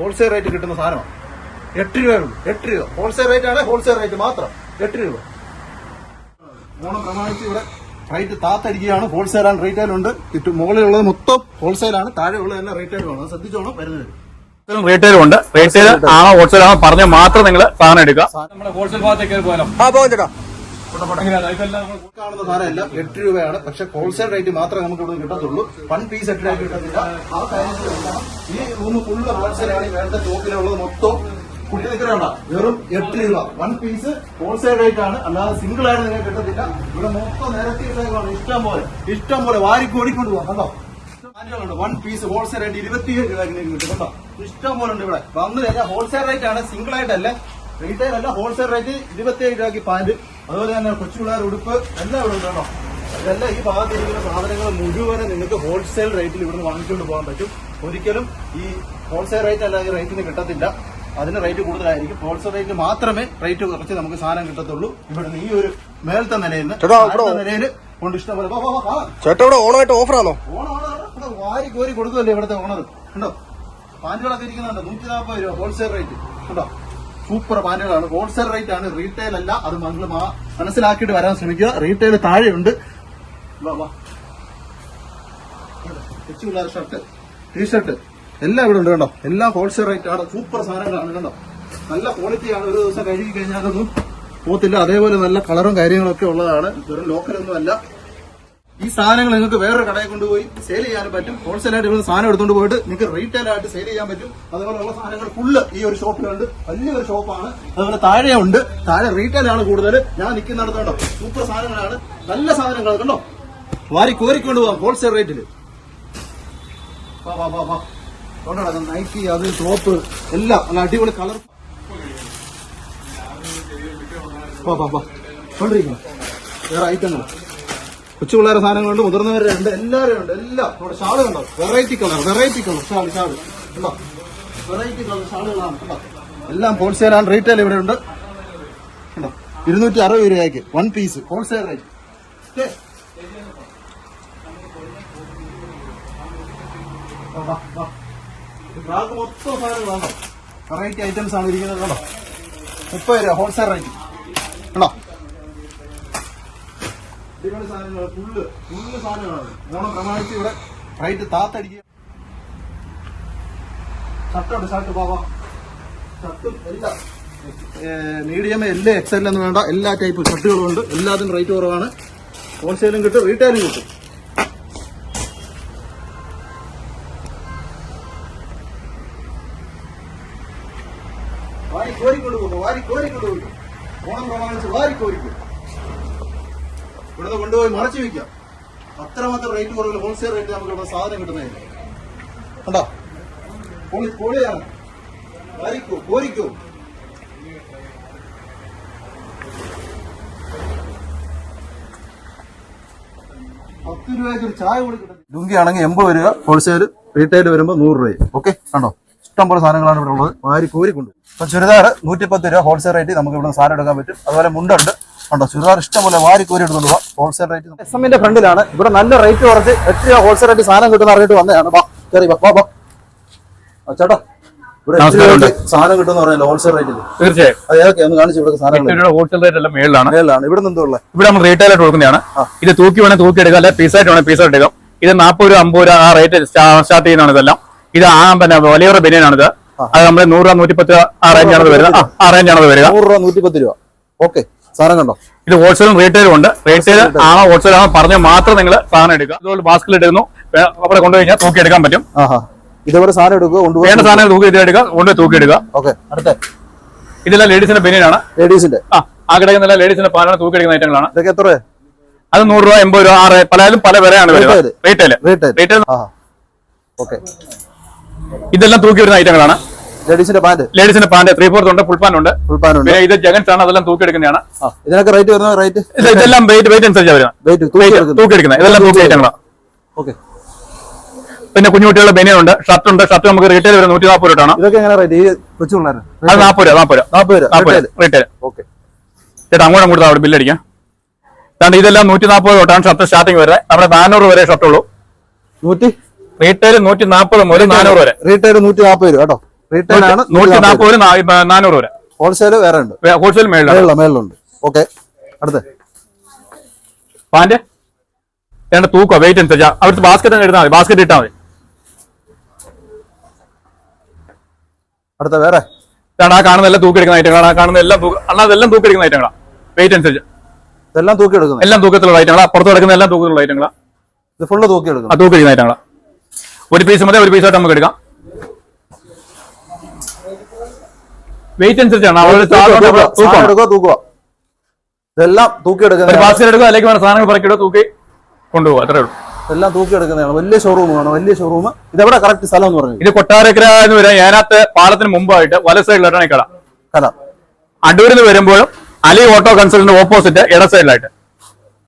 Wholesale rate കിട്ടുന്ന സാധനമാണ് എട്ട് രൂപയുള്ളൂ എട്ട് രൂപ. ഹോൾസെയിൽ റേറ്റ് ആണ് ഹോൾസെയിൽ റേറ്റ് മാത്രം. എട്ട് രൂപ. ഓണം പ്രമാണിച്ച് ഇവിടെ റേറ്റ് താത്തടിക്കുകയാണ്. ഹോൾസെയിൽ ആണ് റീറ്റെയിൽ ഉണ്ട്. ചുറ്റും മുകളിലുള്ളത് മൊത്തം ഹോൾസെയിൽ ആണ്. റീറ്റെയിലാണ് അത് ശ്രദ്ധിച്ചോണം വരുന്നത്. റീറ്റെയിലും ഉണ്ട്. റീറ്റെയിൽ ആണോ ഹോൾസെയിൽ ആണോ. പറഞ്ഞ മാത്രം നിങ്ങൾ സാധനം എടുക്കുക. നമ്മുടെ ഹോൾസെയിൽ ഭാഗത്തേക്ക് പോയാലോ? ആ പോകാം ചേട്ടാ. കാണുന്ന സാധനം എട്ട് രൂപയാണ്. പക്ഷെ ഹോൾസെയിൽ റേറ്റ് മാത്രമേ നമുക്ക് ഇവിടെ കിട്ടത്തുള്ളൂ. വൺ പീസ് എട്ട് രൂപ കിട്ടത്തില്ല. ആ കാര്യങ്ങൾ നോക്കണം. ഈ റൂം ഫുള്ള് ഹോൾസെയിലാണ് വേണ്ട ഇവിടുത്തെ സ്റ്റോക്കിലുള്ളത് മൊത്തം. കുട്ടി നിൽക്കണ വെറും എട്ട് രൂപ. വൺ പീസ് ഹോൾസെയിൽ റേറ്റ് ആണ്. അല്ലാതെ സിംഗിൾ ആയിട്ട് നിങ്ങൾക്ക് കിട്ടത്തില്ല. ഇവിടെ മൊത്തം നിരത്തിയിട്ടേക്കാണ് ഇഷ്ടം പോലെ. ഇഷ്ടം പോലെ വാരി കോടിക്കൊണ്ട് പോകാം കണ്ടോ? വൺ പീസ് ഹോൾസെയിൽ റേറ്റ് ഇരുപത്തിയേഴ് രൂപ നിങ്ങൾക്ക് കിട്ടും. കേട്ടോ ഇഷ്ടം പോലെ ഉണ്ട് ഇവിടെ. വന്നു കഴിഞ്ഞാൽ ഹോൾസെയിൽ റേറ്റ് ആണ്. സിംഗിൾ ആയിട്ടല്ല. റീറ്റെയിൽ അല്ല. ഹോൾസെയിൽ റേറ്റ് ഇരുപത്തിയേഴ് രൂപയ്ക്ക് പാന്റ് അതുപോലെ തന്നെ കൊച്ചു പിള്ളേർ ഉടുപ്പ് എല്ലാം ഇവിടെ ഉണ്ടോ അതെല്ലാം ഇതെല്ലാം ഈ ഭാഗത്തിരിക്കുന്ന സാധനങ്ങൾ മുഴുവനും നിങ്ങൾക്ക് ഹോൾസെയിൽ റേറ്റിൽ ഇവിടുന്ന് വാങ്ങിച്ചുകൊണ്ട് പോകാൻ പറ്റും. ഒരിക്കലും ഈ ഹോൾസെയിൽ റേറ്റ് അല്ല ഈ റേറ്റിന് കിട്ടത്തില്ല. അതിന് റേറ്റ് കൂടുതലായിരിക്കും. ഹോൾസെയിൽ റേറ്റിന് മാത്രമേ റേറ്റ് കുറച്ച് നമുക്ക് സാധനം കിട്ടത്തുള്ളൂ. ഇവിടുന്ന് ഈ ഒരു മേലത്തെ നിലയിൽ നിന്ന് നിലയിൽ കൊണ്ട് ഇഷ്ടം പോലെ വാ, വാ, വാ, വാ. ചേട്ടാ ഇവിടെ ഓണമായിട്ട് ഓഫറാണോ ഓണം. വാരി കോരി കൊടുക്കുമല്ലേ ഇവിടുത്തെ ഓണർ കണ്ടോ? പാന്റുകളൊക്കെ ഇരിക്കുന്നുണ്ടോ. നൂറ്റി നാൽപ്പത് രൂപ ഹോൾസെയിൽ റേറ്റ് കണ്ടോ? സൂപ്പർ ബാനുകളാണ് ഹോൾസെയിൽ റേറ്റ് ആണ്. റീറ്റെയിൽ അല്ല. അത് നിങ്ങൾ മനസ്സിലാക്കിയിട്ട് വരാൻ ശ്രമിക്കുക. റീറ്റെയിൽ താഴെയുണ്ട്? കൊച്ചു പിള്ളേർ ഷർട്ട് ടീഷർട്ട് എല്ലാം ഇവിടെ ഉണ്ട് കണ്ടോ? എല്ലാം ഹോൾസെയിൽ റേറ്റ് ആണ്. സൂപ്പർ സാധനങ്ങളാണ് കണ്ടോ? നല്ല ക്വാളിറ്റിയാണ് ഒരു ദിവസം കഴുകി കഴിഞ്ഞാൽ അതൊന്നും പോത്തില്ല അതേപോലെ നല്ല കളറും കാര്യങ്ങളൊക്കെ ഉള്ളതാണ്. വെറും ലോക്കലൊന്നും അല്ല ഈ സാധനങ്ങൾ നിങ്ങൾക്ക് വേറൊരു കടയിൽ കൊണ്ടുപോയി സെയിൽ ചെയ്യാൻ പറ്റും. ഹോൾസെയിൽ ആയിട്ട് ഇവിടെ സാധനം എടുത്തുകൊണ്ട് പോയിട്ട് നിങ്ങൾക്ക് റീറ്റെയിൽ ആയിട്ട് സെയിൽ ചെയ്യാൻ പറ്റും. അതുപോലെയുള്ള സാധനങ്ങൾ ഫുള്ള് ഈ ഒരു ഷോപ്പിലുണ്ട് വലിയൊരു ഷോപ്പാണ് അതുപോലെ താഴെ ഉണ്ട് താഴെ റീറ്റെയിൽ ആണ് കൂടുതൽ. ഞാൻ നിൽക്കുന്നിടത്തോണ്ടോ സൂപ്പർ സാധനങ്ങളാണ്. നല്ല സാധനങ്ങൾ കണ്ടോ? വാരി കോരിക്കൊണ്ട് പോകാം ഹോൾസെയിൽ റേറ്റിൽ നൈക്കി അത് ടോപ്പ് എല്ലാം. നല്ല അടിപൊളി കളർ കൊണ്ടിരിക്കണം വേറെ ഐറ്റങ്ങൾ കൊച്ചു പിള്ളേരെ സാധനങ്ങളുണ്ട് മുതിർന്നവരുടെ ഉണ്ട് എല്ലാവരും ഉണ്ട് എല്ലാം. നമ്മുടെ ഷാൾ കണ്ടോ? Variety colour variety colour shawl shawl. Variety colour ഷാളുകളാണ് എല്ലാം ഹോൾസെയിൽ ആണ് റീറ്റെയിൽ ഇവിടെ ഉണ്ട്. ഇരുന്നൂറ്റി അറുപത് രൂപയ്ക്ക് വൺ പീസ് ഹോൾസെയിൽ റേറ്റ് മൊത്തം സാധനങ്ങളാണോ. വെറൈറ്റി ഐറ്റംസ് ആണ് ഇരിക്കുന്നത് കേട്ടോ മുപ്പത് രൂപ ഹോൾസെയിൽ റേറ്റ് കണ്ടോ? അടിപൊളി സാധനങ്ങൾ ഫുള്ള് ഫുള്ള് സാധനങ്ങളാണ്. നമ്മളെ പ്രമാണിച്ച് ഇവിടെ റൈറ്റ് താത്തടിക്കുക. ഷർട്ടുണ്ട് ഷർട്ട് പോവാ. ഷർട്ടും എല്ലാം. മീഡിയം എല്ലാം എക്സൽ എന്ന് വേണ്ട. എല്ലാ ടൈപ്പ് ഷർട്ടുകളും ഉണ്ട്. എല്ലാത്തിനും റേറ്റ് കുറവാണ്. ഹോൾസെയിലും കിട്ടും റീറ്റെയിലും കിട്ടും. വാരി കോരിക്കൊണ്ട് പോകും വാരി കോരിക്കൊണ്ട് പോകും ഓണം പ്രമാണിച്ച് വാരി കോരിക്കും ഇവിടുന്ന് കൊണ്ടുപോയി മറച്ചു വെക്കാം അത്രമാത്രം റേറ്റ് കുറവിൽ ഹോൾസെയിൽ റേറ്റ് നമുക്ക് ഇവിടെ സാധനം കിട്ടുന്നതിന് കണ്ടോ? പൊളി പൊളിയാണ്. വരിക്കോ കോരിക്കോ. ഒരു ചായ ലുങ്കി ആണെങ്കിൽ എൺപത് രൂപ ഹോൾസെയിൽ റീറ്റെയിൽ വരുമ്പോൾ നൂറ് രൂപ. ഓക്കെ കണ്ടോ? ഇഷ്ടംപോലെ സാധനങ്ങളാണ് ഇവിടെ ഉള്ളത്. വാരി കോരിക്കൊണ്ട്. ഇപ്പൊ ചുരിദാർ നൂറ്റിപ്പത്ത് രൂപ ഹോൾസെയിൽ റേറ്റ് നമുക്ക് ഇവിടെ സാധനം എടുക്കാൻ പറ്റും. അതുപോലെ മുണ്ടുണ്ട്. കണ്ടോ ചുരിദാർ ഇഷ്ടംപോലെ വാരി കോരി എടുത്തോണ്ട് പോവാം ഹോൾസെയിൽ റേറ്റ് എസ് എമ്മിന്റെ ഫ്രണ്ടിലാണ്. ഇവിടെ നല്ല റേറ്റ് കുറച്ച് എട്ട് രൂപ ഹോൾസെയിൽ റേറ്റ് സാധനം കിട്ടുന്ന അറിഞ്ഞിട്ട് വന്നതാണ്. വാ കയറി വാ വാ ചേട്ടാ ഇവിടെ എട്ട് നമസ്കാരം. രൂപയ്ക്ക് സാധനം കിട്ടുന്ന പറയാലോ ഹോൾസെയിൽ റേറ്റിൽ തീർച്ചയായും. അത് ഏതൊക്കെ ഒന്ന് കാണിച്ചു ഇവിടെ സാധനങ്ങൾ. ഹോൾസെയിൽ റേറ്റ് എല്ലാം മേളിലാണ്. മേലാണ് ഇവിടെ നിന്ന് ഉള്ളത് ഇവിടെ നമ്മൾ റീറ്റെയിൽ ആയിട്ട് കൊടുക്കുന്നതാണ്. ഇത് തൂക്കി വേണേൽ തൂക്കി എടുക്കാം. അല്ലെ പീസായിട്ട് വേണേൽ പീസായിട്ട് എടുക്കാം. ഇത് നാൽപ്പത് രൂപ അമ്പത് രൂപ ആ റേറ്റ് സ്റ്റാർട്ട് ചെയ്യുന്നതാണ് ഇതെല്ലാം. ഇത് ആ പിന്നെ വലിയ ബനിയനാണ് ഇത് അത് നമ്മൾ നൂറ് രൂപ നൂറ്റിപ്പത്ത് രൂപ ആ റേഞ്ചാണ് ഇത് വരുന്നത്. ആ, റേഞ്ചാണത് വരിക. നൂറ് രൂപ നൂറ്റിപ്പത്ത് രൂപ. ഓക്കെ. സാധനം കണ്ടോ? ഇത് ഹോൾസെയിലും റീറ്റെയിലും ഉണ്ട്. റീറ്റെയിൽ ആണോ ഹോൾസെയിൽ ആണോ പറഞ്ഞ മാത്രം നിങ്ങൾ സാധനം എടുക്കുക. അതുപോലെ ബാസ്കറ്റിൽ എടുക്കുന്നു അവിടെ കൊണ്ടുപോയി കഴിഞ്ഞാൽ തൂക്കി എടുക്കാൻ പറ്റും. ഇതുപോലെ ഇതേപോലെ സാധനം എടുക്കുക വേണ്ട കൊണ്ടുപോകാൻ സാധനം തൂക്കി എടുക്കുക കൊണ്ടുപോയി തൂക്കി എടുക്കുക. ഓക്കെ അടുത്ത. ഇതെല്ലാം ലേഡീസിന്റെ ബനിയനാണ് ലേഡീസിന്റെ ആ ആ കിടക്കുന്ന ലേഡീസിന്റെ പാലാണ് തൂക്കി എടുക്കുന്ന ഐറ്റങ്ങളാണ് ഇതൊക്കെ എത്ര അത് നൂറ് രൂപ എൺപത് രൂപ ആറ് പലരും പല വിലയാണ്. റീറ്റെയിൽ റേറ്റ് റീറ്റെയിൽ ഇതെല്ലാം തൂക്കി വരുന്ന ഐറ്റങ്ങളാണ് ലേഡീസിന്റെ പാന്റ് ലേഡീസിന്റെ പാന്റ് ത്രീ ഫോർത്ത് ഉണ്ട് ഫുൾ പാന്റ് ഉണ്ട്. ഫുൾ പാന്റ് ഉണ്ട്. ഇത് ജഗൻസ് ആണ് അതെല്ലാം തൂക്കി എടുക്കുന്നതാണ് ഇതിനൊക്കെ റേറ്റ് വരുന്ന? റേറ്റ് ഇതെല്ലാം വെയിറ്റ് വെയിറ്റ് അനുസരിച്ചാണ് വരുന്നത്. വെയിറ്റ് തൂക്കി എടുക്കുന്നത് ഇതെല്ലാം തൂക്കി ഐറ്റങ്ങളാണ് ഓക്കെ പിന്നെ കുഞ്ഞു കുട്ടികളുടെ ബനിയൻ ഉണ്ട് ഷർട്ട് ഉണ്ട്. ഷർട്ട് നമുക്ക് റീറ്റെയിൽ വരുന്നത് നൂറ്റി നാൽപ്പത് രൂപയാണ് ഇതൊക്കെ എങ്ങനെ റേറ്റ് ഈ കൊച്ചു പിള്ളേർ അത് നാൽപ്പത് രൂപ നാൽപ്പത് രൂപ. നാൽപ്പത് രൂപ. നാൽപ്പത് retail. രൂപ റീറ്റെയിൽ ഓക്കെ ചേട്ടാ അങ്ങോട്ടും കൊടുത്താൽ അവിടെ ബില്ലടിക്കാം കാരണം ഇതെല്ലാം നൂറ്റി നാൽപ്പത് തൊട്ടാണ് ഷർട്ട് സ്റ്റാർട്ടിങ് വരുന്നത്. നമ്മുടെ നാനൂറ് വരെ ഷർട്ടുള്ളൂ. നൂറ്റി? റീറ്റെയിൽ നൂറ്റി നാൽപ്പത് മുതൽ നാനൂറ് വരെ. റീറ്റെയിൽ നൂറ്റി നാൽപ്പത് രൂപ കേട്ടോ. റീറ്റെയിൽ ആണ് നൂറ്റി നാൽപ്പത് നാനൂറ് വരെ. ഹോൾസെയിൽ വേറെ ഉണ്ട്. ഹോൾസെയിൽ മേളിലാണ്. മേളില മേളിലുണ്ട്. ഓക്കെ അടുത്ത്. പാന്റ് രണ്ട് തൂക്കോ വെയിറ്റ് അനുസരിച്ച്. അവിടുത്തെ ബാസ്ക്കറ്റ് എടുത്താൽ മതി. ബാസ്ക്കറ്റ് ഇട്ടാൽ മതി. അടുത്ത വേറെ. ആ കാണുന്ന എല്ലാം തൂക്കിയെടുക്കുന്ന ഐറ്റങ്ങളാണ് കാണുന്ന എല്ലാം തൂക്ക അല്ലാതെ എല്ലാം ഐറ്റങ്ങളാണ് വെയിറ്റ് അനുസരിച്ച്. ഇതെല്ലാം തൂക്കി എടുക്കുന്നത്. എല്ലാം തൂക്കത്തിലുള്ള ഐറ്റങ്ങളാ പുറത്ത് കിടക്കുന്ന എല്ലാം തൂക്കത്തിലുള്ള ഐറ്റങ്ങളാ ഇത് ഫുള്ള് തൂക്കി ആ തൂക്കിയെടുക്കുന്ന ഐറ്റങ്ങളാ ഒരു പീസ് മതി ഒരു പീസായിട്ട് നമുക്ക് എടുക്കാം. വെയിറ്റ് അനുസരിച്ചാണ്. അവരുടെ എടുക്കുക തൂക്കുക. ഇതെല്ലാം തൂക്കി ഒരു എടുക്കുന്ന ബാസ്ക്കറ്റ് എടുക്കുക അല്ലെങ്കിൽ വേണം സാധനങ്ങൾ പറക്കിടുക തൂക്കി കൊണ്ടുപോകുക അത്രേ ഉള്ളൂ. എല്ലാം തൂക്കി വലിയ വലിയ ഷോറൂമാണ് വലിയ ഷോറൂം ഇതെവിടെ കറക്റ്റ് സ്ഥലം എന്ന് പറഞ്ഞു. ഇത് കൊട്ടാരക്കര എന്ന് വരാൻ ഏനാത്ത് പാലത്തിന് മുമ്പായിട്ട് വല സൈഡിലായിട്ടാണ് ഈ കട. കഥ അടൂരിൽ നിന്ന് വരുമ്പോഴും അലി ഓട്ടോ കൺസൾട്ടിന്റെ ഓപ്പോസിറ്റ് ഇട സൈഡിലായിട്ട്